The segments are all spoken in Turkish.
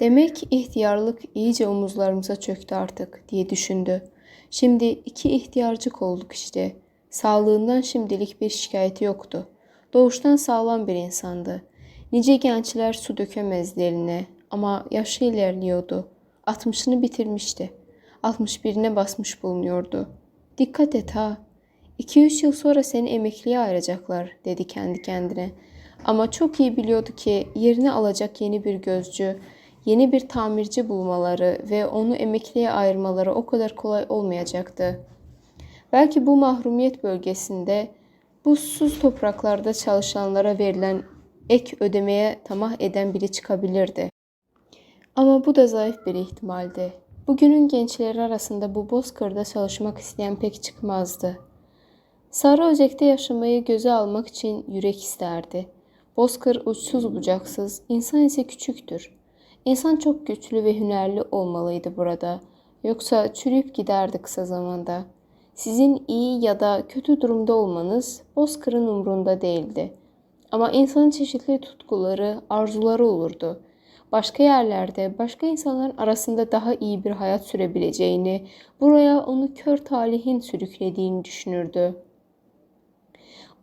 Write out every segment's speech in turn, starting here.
Demek ihtiyarlık iyice omuzlarımıza çöktü artık diye düşündü. Şimdi iki ihtiyarcık olduk işte. Sağlığından şimdilik bir şikayeti yoktu. Doğuştan sağlam bir insandı. Nice gençler su dökemezdi eline ama yaşı ilerliyordu. 60'ını bitirmişti. 61'ine basmış bulunuyordu. Dikkat et ha. 2-3 yıl sonra seni emekliye ayıracaklar dedi kendi kendine. Ama çok iyi biliyordu ki yerini alacak yeni bir gözcü, yeni bir tamirci bulmaları ve onu emekliye ayırmaları o kadar kolay olmayacaktı. Belki bu mahrumiyet bölgesinde bu susuz topraklarda çalışanlara verilen ek ödemeye tamah eden biri çıkabilirdi. Ama bu da zayıf bir ihtimaldi. Bugünün gençleri arasında bu bozkırda çalışmak isteyen pek çıkmazdı. Sarı Özek'te yaşamayı göze almak için yürek isterdi. Bozkır uçsuz bucaksız, insan ise küçüktür. İnsan çok güçlü ve hünerli olmalıydı burada. Yoksa çürüyüp giderdi kısa zamanda. Sizin iyi ya da kötü durumda olmanız Bozkır'ın umrunda değildi. Ama insanın çeşitli tutkuları, arzuları olurdu. Başka yerlerde, başka insanların arasında daha iyi bir hayat sürebileceğini, buraya onu kör talihin sürüklediğini düşünürdü.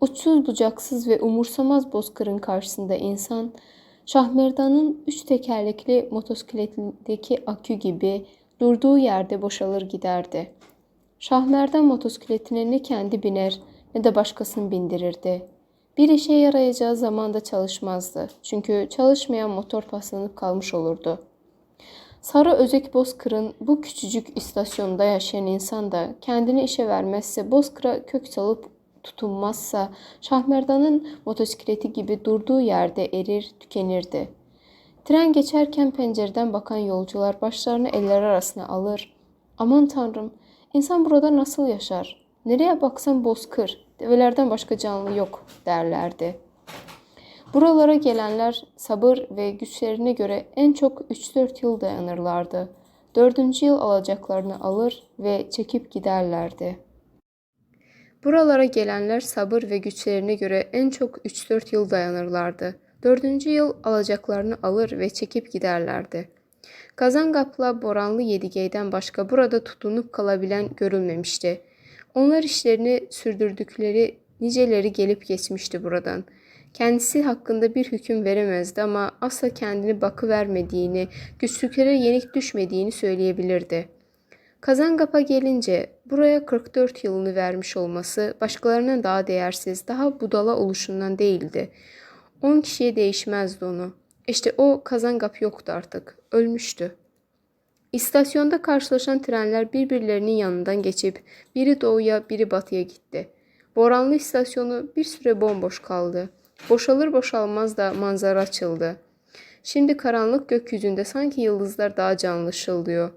Uçsuz bucaksız ve umursamaz bozkırın karşısında insan, Şahmerdan'ın üç tekerlekli motosikletindeki akü gibi durduğu yerde boşalır giderdi. Şahmerdan motosikletine ne kendi biner ne de başkasını bindirirdi. Bir işe yarayacağı zaman da çalışmazdı. Çünkü çalışmayan motor paslanıp kalmış olurdu. Sarı Özek Bozkır'ın bu küçücük istasyonda yaşayan insan da kendini işe vermezse Bozkır'a kök salıp tutunmazsa Şahmerdan'ın motosikleti gibi durduğu yerde erir, tükenirdi. Tren geçerken pencereden bakan yolcular başlarını eller arasına alır. Aman tanrım, insan burada nasıl yaşar? Nereye baksan bozkır, develerden başka canlı yok derlerdi. Buralara gelenler sabır ve güçlerine göre en çok 3-4 yıl dayanırlardı. Dördüncü yıl alacaklarını alır ve çekip giderlerdi.'' Buralara gelenler sabır ve güçlerine göre en çok 3-4 yıl dayanırlardı. Dördüncü yıl alacaklarını alır ve çekip giderlerdi. Kazangap'la Boranlı Yedigey'den başka burada tutunup kalabilen görülmemişti. Onlar işlerini sürdürdükleri niceleri gelip geçmişti buradan. Kendisi hakkında bir hüküm veremezdi ama asla kendini bakı vermediğini, güçlüklere yenik düşmediğini söyleyebilirdi.'' Kazangap'a gelince buraya 44 yılını vermiş olması başkalarına daha değersiz, daha budala oluşundan değildi. 10 kişiye değişmezdi onu. İşte o Kazangap yoktu artık. Ölmüştü. İstasyonda karşılaşan trenler birbirlerinin yanından geçip biri doğuya biri batıya gitti. Boranlı istasyonu bir süre bomboş kaldı. Boşalır boşalmaz da manzara açıldı. Şimdi karanlık gökyüzünde sanki yıldızlar daha canlı ışıldıyor.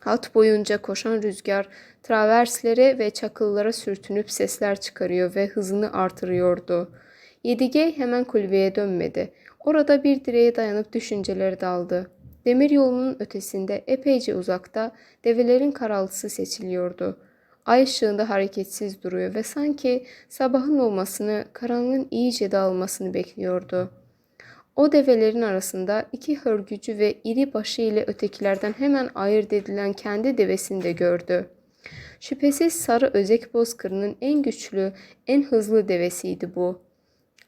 Hat boyunca koşan rüzgar traverslere ve çakıllara sürtünüp sesler çıkarıyor ve hızını artırıyordu. Yedigey hemen kulübeye dönmedi. Orada bir direğe dayanıp düşünceleri daldı. Demir yolunun ötesinde epeyce uzakta develerin karaltısı seçiliyordu. Ay ışığında hareketsiz duruyor ve sanki sabahın olmasını, karanlığın iyice dağılmasını bekliyordu.'' O develerin arasında iki hörgücü ve iri başı ile ötekilerden hemen ayırt edilen kendi devesini de gördü. Şüphesiz sarı özek bozkırının en güçlü, en hızlı devesiydi bu.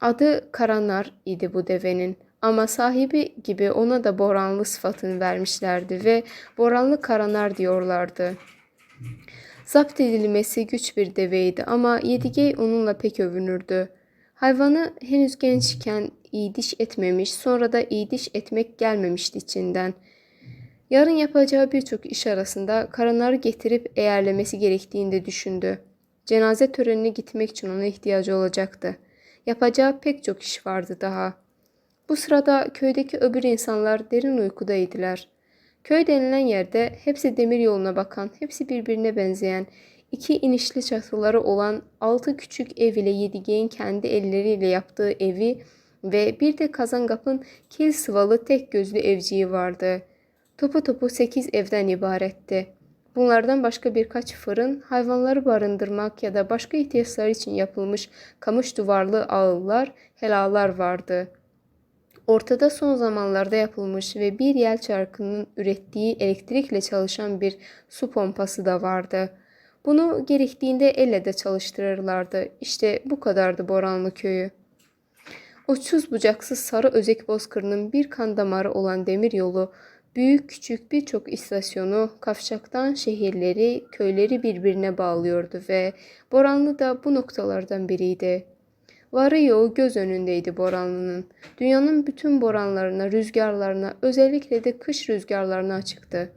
Adı Karanar idi bu devenin ama sahibi gibi ona da Boranlı sıfatını vermişlerdi ve Boranlı Karanar diyorlardı. Zapt edilmesi güç bir deveydi ama Yedigey onunla pek övünürdü. Hayvanı henüz gençken iyi diş etmemiş, sonra da iyi diş etmek gelmemişti içinden. Yarın yapacağı birçok iş arasında karınları getirip eğerlemesi gerektiğini de düşündü. Cenaze törenine gitmek için ona ihtiyacı olacaktı. Yapacağı pek çok iş vardı daha. Bu sırada köydeki öbür insanlar derin uykudaydılar. Köy denilen yerde hepsi demir yoluna bakan, hepsi birbirine benzeyen, iki inişli çatıları olan altı küçük ev ile Yedige'nin kendi elleriyle yaptığı evi ve bir de Kazangap'ın kil sıvalı tek gözlü evciği vardı. Topu topu sekiz evden ibaretti. Bunlardan başka birkaç fırın, hayvanları barındırmak ya da başka ihtiyaçlar için yapılmış kamış duvarlı ağıllar, helalar vardı. Ortada son zamanlarda yapılmış ve bir yel çarkının ürettiği elektrikle çalışan bir su pompası da vardı. Bunu gerektiğinde elle de çalıştırırlardı. İşte bu kadardı Boranlı köyü. Uçsuz bucaksız sarı özek bozkırının bir kan damarı olan demir yolu, büyük küçük birçok istasyonu, kavşaktan şehirleri, köyleri birbirine bağlıyordu ve Boranlı da bu noktalardan biriydi. Varı yoğu göz önündeydi Boranlı'nın. Dünyanın bütün boranlarına, rüzgarlarına, özellikle de kış rüzgarlarına açıktı.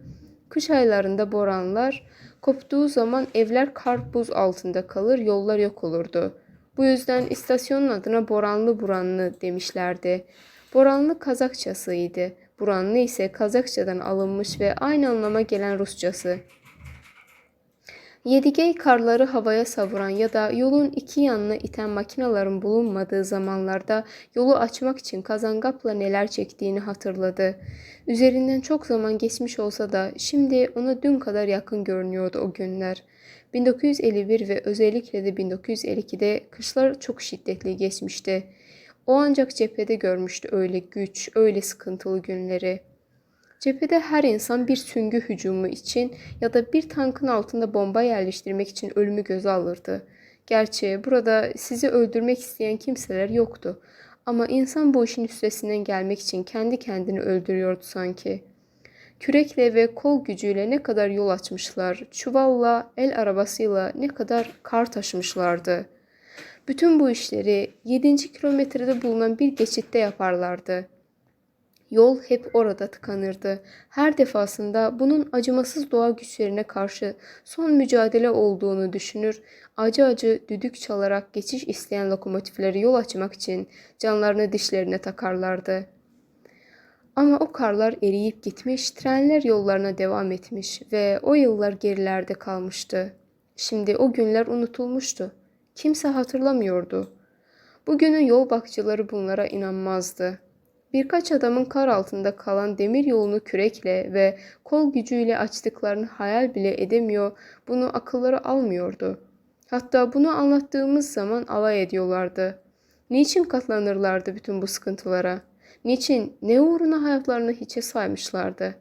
Kış aylarında boranlar koptuğu zaman evler kar buz altında kalır, yollar yok olurdu. Bu yüzden istasyonun adına Boranlı Buranlı demişlerdi. Boranlı Kazakçasıydı. Buranlı ise Kazakçadan alınmış ve aynı anlama gelen Rusçası. Yedigey karları havaya savuran ya da yolun iki yanına iten makinaların bulunmadığı zamanlarda yolu açmak için Kazangap'la neler çektiğini hatırladı. Üzerinden çok zaman geçmiş olsa da şimdi ona dün kadar yakın görünüyordu o günler. 1951 ve özellikle de 1952'de kışlar çok şiddetli geçmişti. O ancak cephede görmüştü öyle güç, öyle sıkıntılı günleri. Cephede her insan bir süngü hücumu için ya da bir tankın altında bomba yerleştirmek için ölümü göze alırdı. Gerçi burada sizi öldürmek isteyen kimseler yoktu. Ama insan bu işin üstesinden gelmek için kendi kendini öldürüyordu sanki. Kürekle ve kol gücüyle ne kadar yol açmışlar, çuvalla, el arabasıyla ne kadar kar taşımışlardı. Bütün bu işleri 7. kilometrede bulunan bir geçitte yaparlardı. Yol hep orada tıkanırdı. Her defasında bunun acımasız doğa güçlerine karşı son mücadele olduğunu düşünür, acı acı düdük çalarak geçiş isteyen lokomotifleri yol açmak için canlarını dişlerine takarlardı. Ama o karlar eriyip gitmiş, trenler yollarına devam etmiş ve o yıllar gerilerde kalmıştı. Şimdi o günler unutulmuştu. Kimse hatırlamıyordu. Bugünün yol bakıcıları bunlara inanmazdı. Birkaç adamın kar altında kalan demir yolunu kürekle ve kol gücüyle açtıklarını hayal bile edemiyor, bunu akılları almıyordu. Hatta bunu anlattığımız zaman alay ediyorlardı. Niçin katlanırlardı bütün bu sıkıntılara? Niçin, ne uğruna hayatlarını hiçe saymışlardı?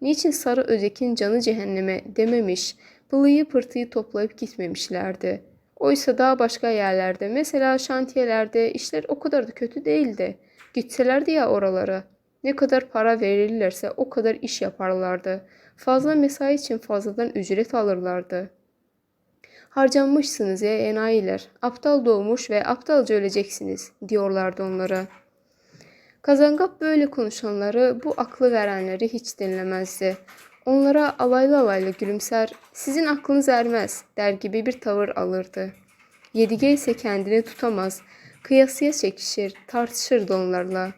Niçin Sarı Özek'in canı cehenneme dememiş, pılıyı pırtıyı toplayıp gitmemişlerdi? Oysa daha başka yerlerde, mesela şantiyelerde işler o kadar da kötü değildi. Gitselerdi ya oralara. Ne kadar para verirlerse o kadar iş yaparlardı. Fazla mesai için fazladan ücret alırlardı. Harcanmışsınız ya enayiler. Aptal doğmuş ve aptalca öleceksiniz diyorlardı onlara. Kazangap böyle konuşanları, bu aklı verenleri hiç dinlemezdi. Onlara alaylı alaylı gülümser, sizin aklınız ermez der gibi bir tavır alırdı. Yedige ise kendini tutamaz, kıyasıya çekişir, tartışırdı onlarla.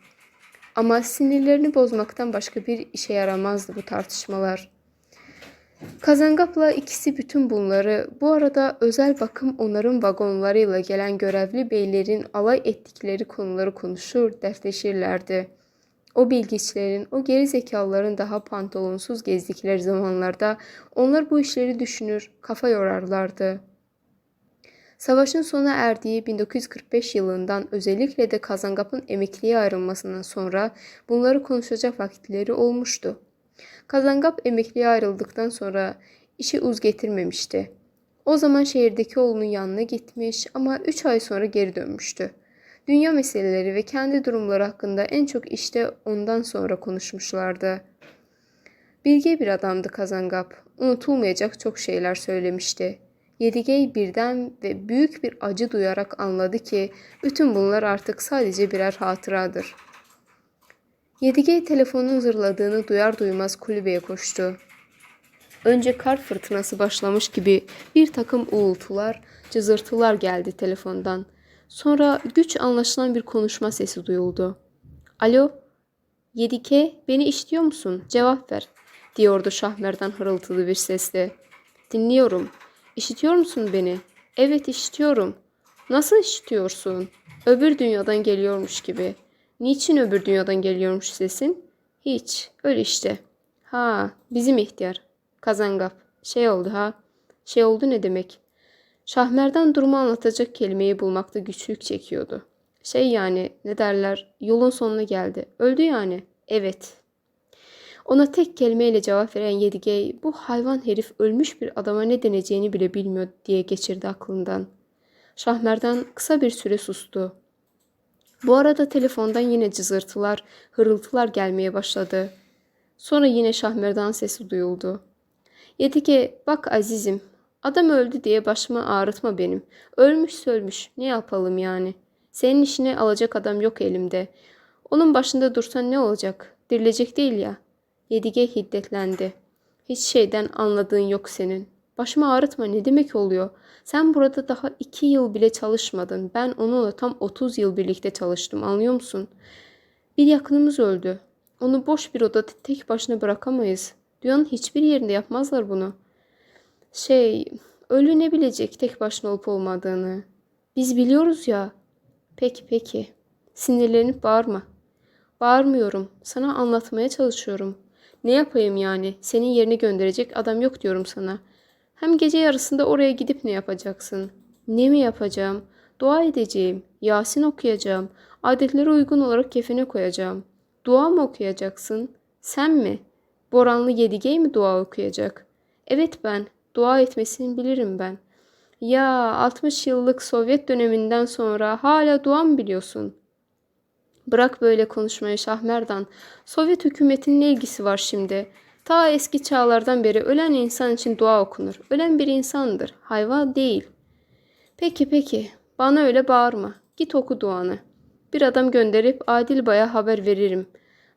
Ama sinirlerini bozmaktan başka bir işe yaramazdı bu tartışmalar. Kazangap'la ikisi bütün bunları, bu arada özel bakım onarım vagonlarıyla gelen görevli beylerin alay ettikleri konuları konuşur, dertleşirlerdi. O bilgiçlerin, o geri zekalıların daha pantolonsuz gezdikleri zamanlarda onlar bu işleri düşünür, kafa yorarlardı. Savaşın sona erdiği 1945 yılından özellikle de Kazangap'ın emekliye ayrılmasından sonra bunları konuşacak vakitleri olmuştu. Kazangap emekliye ayrıldıktan sonra işi uz getirmemişti. O zaman şehirdeki oğlunun yanına gitmiş ama 3 ay sonra geri dönmüştü. Dünya meseleleri ve kendi durumları hakkında en çok işte ondan sonra konuşmuşlardı. Bilge bir adamdı Kazangap. Unutulmayacak çok şeyler söylemişti. Yedigey birden ve büyük bir acı duyarak anladı ki bütün bunlar artık sadece birer hatıradır. Yedigey telefonun zırladığını duyar duymaz kulübeye koştu. Önce kar fırtınası başlamış gibi bir takım uğultular, cızırtılar geldi telefondan. Sonra güç anlaşılan bir konuşma sesi duyuldu. Alo, Yedike beni işitiyor musun? Cevap ver, diyordu Şahmerdan hırıltılı bir sesle. Dinliyorum. İşitiyor musun beni? Evet işitiyorum. Nasıl işitiyorsun? Öbür dünyadan geliyormuş gibi. Niçin öbür dünyadan geliyormuş sesin? Hiç. Öyle işte. Ha, bizim ihtiyar. Kazangap. Şey oldu ha. Şey oldu ne demek? Şahmerdan durumu anlatacak kelimeyi bulmakta güçlük çekiyordu. Şey yani ne derler yolun sonuna geldi. Öldü yani. Evet. Ona tek kelimeyle cevap veren Yedigey bu hayvan herif ölmüş bir adama ne deneceğini bile bilmiyor diye geçirdi aklından. Şahmerdan kısa bir süre sustu. Bu arada telefondan yine cızırtılar, hırıltılar gelmeye başladı. Sonra yine Şahmerdan sesi duyuldu. Yedike bak azizim adam öldü diye başımı ağrıtma benim. Ölmüş ölmüş ne yapalım yani. Senin işine alacak adam yok elimde. Onun başında dursan ne olacak? Dirilecek değil ya. Yedige hiddetlendi. Hiç şeyden anladığın yok senin. Başımı ağrıtma ne demek oluyor? Sen burada daha iki yıl bile çalışmadın. Ben onunla tam 30 yıl birlikte çalıştım anlıyor musun? Bir yakınımız öldü. Onu boş bir odada tek başına bırakamayız. Dünyanın hiçbir yerinde yapmazlar bunu. Şey, ölü bilecek tek başına olup olmadığını. Biz biliyoruz ya. Peki peki. Sinirlenip bağırma. Bağırmıyorum. Sana anlatmaya çalışıyorum. Ne yapayım yani? Senin yerine gönderecek adam yok diyorum sana. Hem gece yarısında oraya gidip ne yapacaksın? Ne mi yapacağım? Dua edeceğim. Yasin okuyacağım. Adetlere uygun olarak kefene koyacağım. Dua mı okuyacaksın? Sen mi? Boranlı Yedigey mi dua okuyacak? Evet ben. Dua etmesini bilirim ben. Ya 60 yıllık Sovyet döneminden sonra hala dua mı biliyorsun? Bırak böyle konuşmayı Şahmerdan. Sovyet hükümetinin ne ilgisi var şimdi? Ta eski çağlardan beri ölen insan için dua okunur. Ölen bir insandır, hayvan değil. Peki peki, bana öyle bağırma. Git oku duanı. Bir adam gönderip Adil Bay'a haber veririm.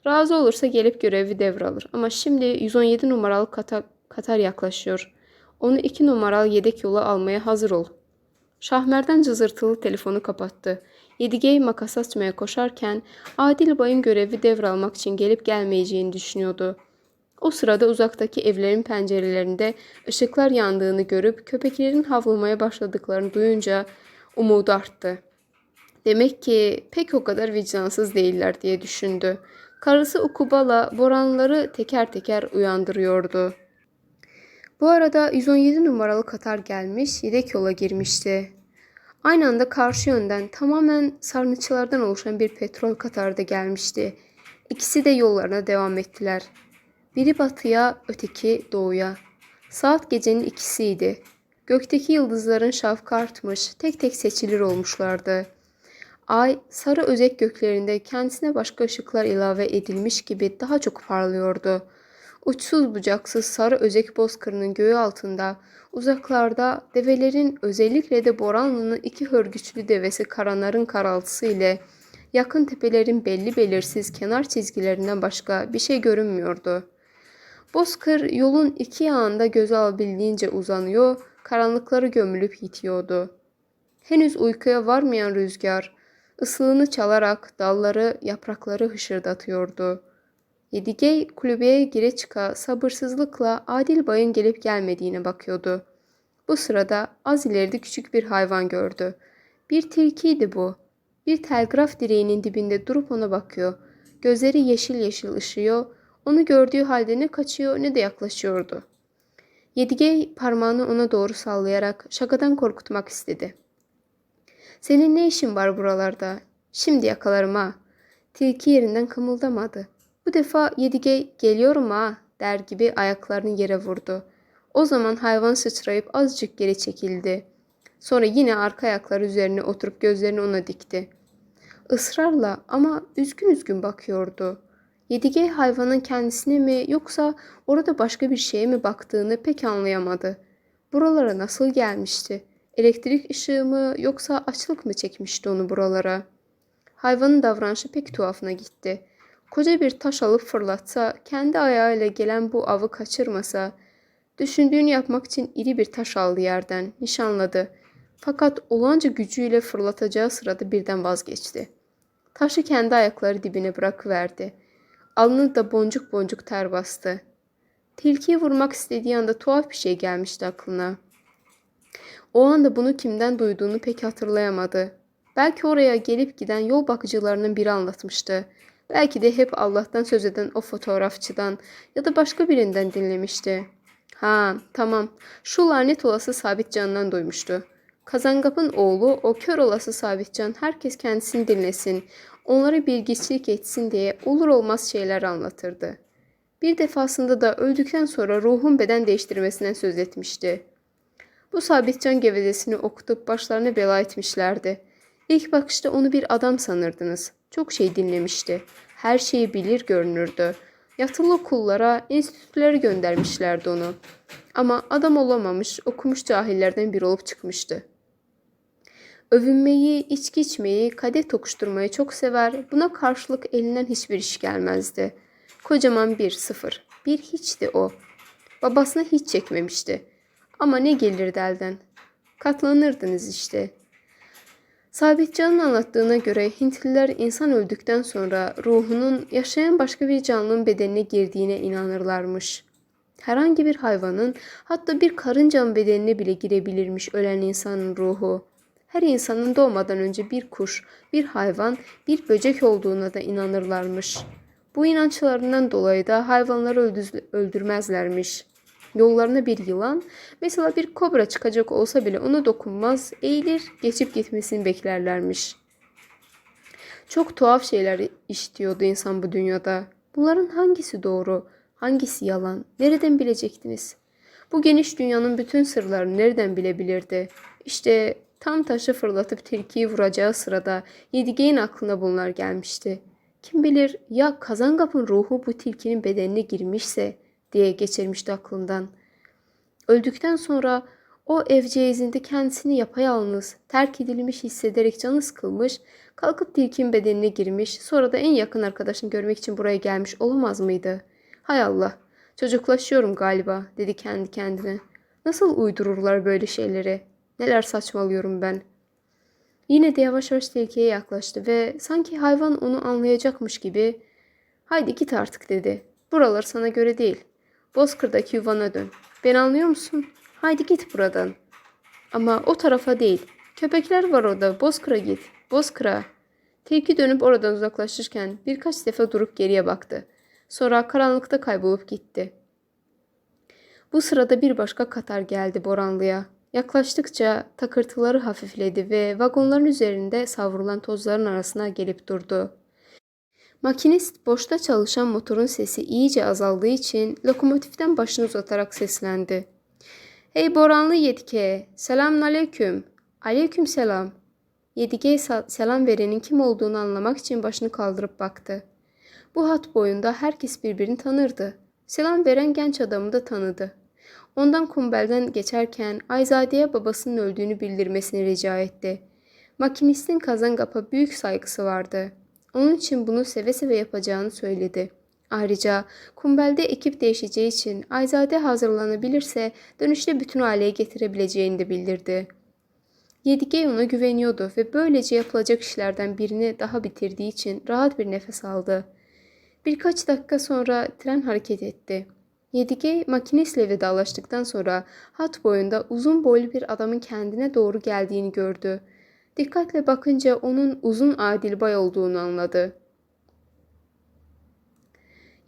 Razı olursa gelip görevi devralır. Ama şimdi 117 numaralı Katar, Katar yaklaşıyor. Onu 2 numaralı yedek yola almaya hazır ol. Şahmerdan cızırtılı telefonu kapattı. Yedigey makas açmaya koşarken Adil Bay'ın görevi devralmak için gelip gelmeyeceğini düşünüyordu. O sırada uzaktaki evlerin pencerelerinde ışıklar yandığını görüp köpeklerin havlamaya başladıklarını duyunca umudu arttı. Demek ki pek o kadar vicdansız değiller diye düşündü. Karısı Ukubala Boranları teker teker uyandırıyordu. Bu arada 117 numaralı Katar gelmiş, yedek yola girmişti. Aynı anda karşı yönden tamamen sarnıçlardan oluşan bir petrol Katar da gelmişti. İkisi de yollarına devam ettiler. Biri batıya, öteki doğuya. Saat gecenin ikisiydi. Gökteki yıldızların şafkı artmış, tek tek seçilir olmuşlardı. Ay, sarı özek göklerinde kendisine başka ışıklar ilave edilmiş gibi daha çok parlıyordu. Uçsuz bucaksız sarı özek bozkırının göğü altında, uzaklarda develerin özellikle de Boranlı'nın iki hörgüçlü devesi Karanar'ın karaltısı ile yakın tepelerin belli belirsiz kenar çizgilerinden başka bir şey görünmüyordu. Bozkır yolun iki yanında göze alabildiğince uzanıyor, karanlıkları gömülüp yitiyordu. Henüz uykuya varmayan rüzgar, ıslığını çalarak dalları, yaprakları hışırdatıyordu. Yedigey kulübeye gire çıka sabırsızlıkla Adil Bay'ın gelip gelmediğine bakıyordu. Bu sırada az ileride küçük bir hayvan gördü. Bir tilkiydi bu. Bir telgraf direğinin dibinde durup ona bakıyor. Gözleri yeşil yeşil ışıyor. Onu gördüğü halde ne kaçıyor ne de yaklaşıyordu. Yedigey parmağını ona doğru sallayarak şakadan korkutmak istedi. Senin ne işin var buralarda? Şimdi yakalarım ha. Tilki yerinden kımıldamadı. Bu defa Yedigey geliyorum ha der gibi ayaklarını yere vurdu. O zaman hayvan sıçrayıp azıcık geri çekildi. Sonra yine arka ayakları üzerine oturup gözlerini ona dikti. Israrla ama üzgün üzgün bakıyordu. Yedigey hayvanın kendisine mi yoksa orada başka bir şeye mi baktığını pek anlayamadı. Buralara nasıl gelmişti? Elektrik ışığı mı yoksa açlık mı çekmişti onu buralara? Hayvanın davranışı pek tuhafına gitti. Koca bir taş alıp fırlatsa, kendi ayağıyla gelen bu avı kaçırmasa, düşündüğünü yapmak için iri bir taş aldı yerden, nişanladı. Fakat olanca gücüyle fırlatacağı sırada birden vazgeçti. Taşı kendi ayakları dibine bırakıverdi. Alnı da boncuk boncuk ter bastı. Tilkiyi vurmak istediği anda tuhaf bir şey gelmişti aklına. O anda bunu kimden duyduğunu pek hatırlayamadı. Belki oraya gelip giden yol bakıcılarının biri anlatmıştı. Belki de hep Allah'tan söz eden o fotoğrafçıdan ya da başka birinden dinlemişti. Ha tamam şu lanet olası sabit canından duymuştu. Kazangap'ın oğlu o kör olası Sabitcan herkes kendisini dinlesin, onlara bilgiçilik etsin diye olur olmaz şeyler anlatırdı. Bir defasında da öldükten sonra ruhun beden değiştirmesinden söz etmişti. Bu Sabitcan gevezesini okutup başlarına bela etmişlerdi. İlk bakışta onu bir adam sanırdınız. Çok şey dinlemişti. Her şeyi bilir görünürdü. Yatılı kullara, enstitülere göndermişlerdi onu. Ama adam olamamış, okumuş cahillerden biri olup çıkmıştı. Övünmeyi, içki içmeyi, kadeh tokuşturmayı çok sever. Buna karşılık elinden hiçbir iş gelmezdi. Kocaman bir sıfır. Bir hiçti o. Babasına hiç çekmemişti. Ama ne gelirdi elden? Katlanırdınız işte. Sabitcan'ın anlattığına göre Hintliler insan öldükten sonra ruhunun yaşayan başka bir canlının bedenine girdiğine inanırlarmış. Herhangi bir hayvanın hatta bir karıncanın bedenine bile girebilirmiş ölen insanın ruhu. Her insanın doğmadan önce bir kuş, bir hayvan, bir böcek olduğuna da inanırlarmış. Bu inançlarından dolayı da hayvanları öldürmezlermiş. Yollarına bir yılan, mesela bir kobra çıkacak olsa bile ona dokunmaz, eğilir, geçip gitmesini beklerlermiş. Çok tuhaf şeyler işitiyordu insan bu dünyada. Bunların hangisi doğru, hangisi yalan, nereden bilecektiniz? Bu geniş dünyanın bütün sırlarını nereden bilebilirdi? İşte tam taşı fırlatıp tilkiyi vuracağı sırada Yedigeyin aklına bunlar gelmişti. Kim bilir ya Kazangap'ın ruhu bu tilkinin bedenine girmişse diye geçirmişti aklından. Öldükten sonra o evceizinde kendisini yapayalnız, terk edilmiş hissederek canı sıkılmış, kalkıp tilkin bedenine girmiş, sonra da en yakın arkadaşını görmek için buraya gelmiş olamaz mıydı? Hay Allah, çocuklaşıyorum galiba, dedi kendi kendine. Nasıl uydururlar böyle şeyleri? Neler saçmalıyorum ben. Yine de yavaş yavaş tilkiye yaklaştı ve sanki hayvan onu anlayacakmış gibi ''Haydi git artık'' dedi. ''Buralar sana göre değil. Bozkır'daki yuvana dön. Beni anlıyor musun? Haydi git buradan.'' Ama o tarafa değil. Köpekler var orada. Bozkır'a git. Bozkır'a. Tilki dönüp oradan uzaklaşırken birkaç defa durup geriye baktı. Sonra karanlıkta kaybolup gitti. Bu sırada bir başka katar geldi Boranlı'ya. Yaklaştıkça takırtıları hafifledi ve vagonların üzerinde savrulan tozların arasına gelip durdu. Makinist boşta çalışan motorun sesi iyice azaldığı için lokomotiften başını uzatarak seslendi. Hey Boranlı Yedike, selamun aleyküm. Aleyküm selam. Yedike'ye selam verenin kim olduğunu anlamak için başını kaldırıp baktı. Bu hat boyunda herkes birbirini tanırdı. Selam veren genç adamı da tanıdı. Ondan kumbelden geçerken Ayzade'ye babasının öldüğünü bildirmesini rica etti. Makinistin Kazangap'a büyük saygısı vardı. Onun için bunu seve seve yapacağını söyledi. Ayrıca kumbelde ekip değişeceği için Ayzade hazırlanabilirse dönüşte bütün aileyi getirebileceğini de bildirdi. Yedigey ona güveniyordu ve böylece yapılacak işlerden birini daha bitirdiği için rahat bir nefes aldı. Birkaç dakika sonra tren hareket etti. Yedige makinistle vedalaştıktan sonra hat boyunda uzun boylu bir adamın kendine doğru geldiğini gördü. Dikkatle bakınca onun uzun Adilbay olduğunu anladı.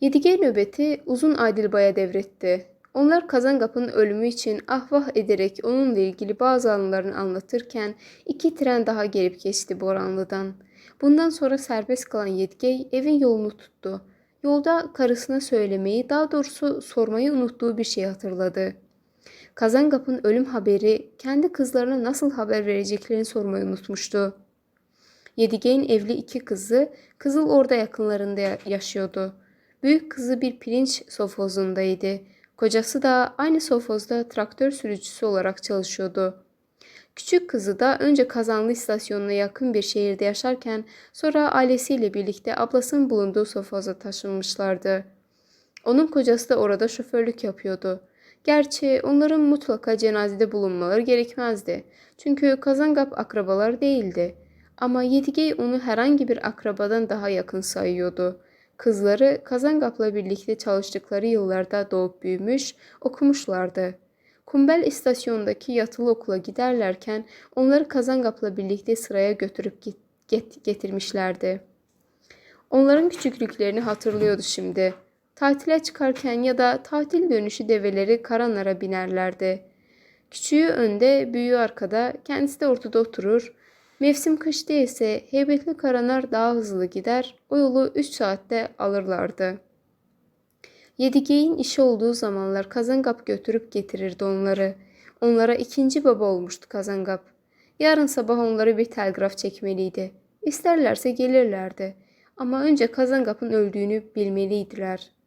Yedige nöbeti uzun Adilbay'a devretti. Onlar Kazangap'ın ölümü için ahvah ederek onunla ilgili bazı anılarını anlatırken iki tren daha gelip geçti Boranlı'dan. Bundan sonra serbest kalan Yedigey evin yolunu tuttu. Yolda karısına söylemeyi, daha doğrusu sormayı unuttuğu bir şey hatırladı. Kazangap'ın ölüm haberi kendi kızlarına nasıl haber vereceklerini sormayı unutmuştu. Yedige'nin evli iki kızı Kızıl Orda yakınlarında yaşıyordu. Büyük kızı bir pirinç sofozundaydı. Kocası da aynı sofozda traktör sürücüsü olarak çalışıyordu. Küçük kızı da önce Kazanlı istasyonuna yakın bir şehirde yaşarken sonra ailesiyle birlikte ablasının bulunduğu sofoza taşınmışlardı. Onun kocası da orada şoförlük yapıyordu. Gerçi onların mutlaka cenazede bulunmaları gerekmezdi. Çünkü Kazangap akrabalar değildi. Ama Yedigey onu herhangi bir akrabadan daha yakın sayıyordu. Kızları Kazangap'la birlikte çalıştıkları yıllarda doğup büyümüş, okumuşlardı. Kumbel istasyondaki yatılı okula giderlerken onları Kazangap'la birlikte sıraya götürüp git, get, getirmişlerdi. Onların küçüklüklerini hatırlıyordu şimdi. Tatile çıkarken ya da tatil dönüşü develeri karanlara binerlerdi. Küçüğü önde, büyüğü arkada, kendisi de ortada oturur. Mevsim kış değilse heybetli karanar daha hızlı gider, o yolu 3 saatte alırlardı. Yedigeyin işi olduğu zamanlar Kazangap götürüp getirirdi onları. Onlara ikinci baba olmuştu Kazangap. Yarın sabah onlara bir telgraf çekmeliydi. İsterlerse gelirlerdi. Ama önce Kazangap'ın öldüğünü bilmeliydiler.''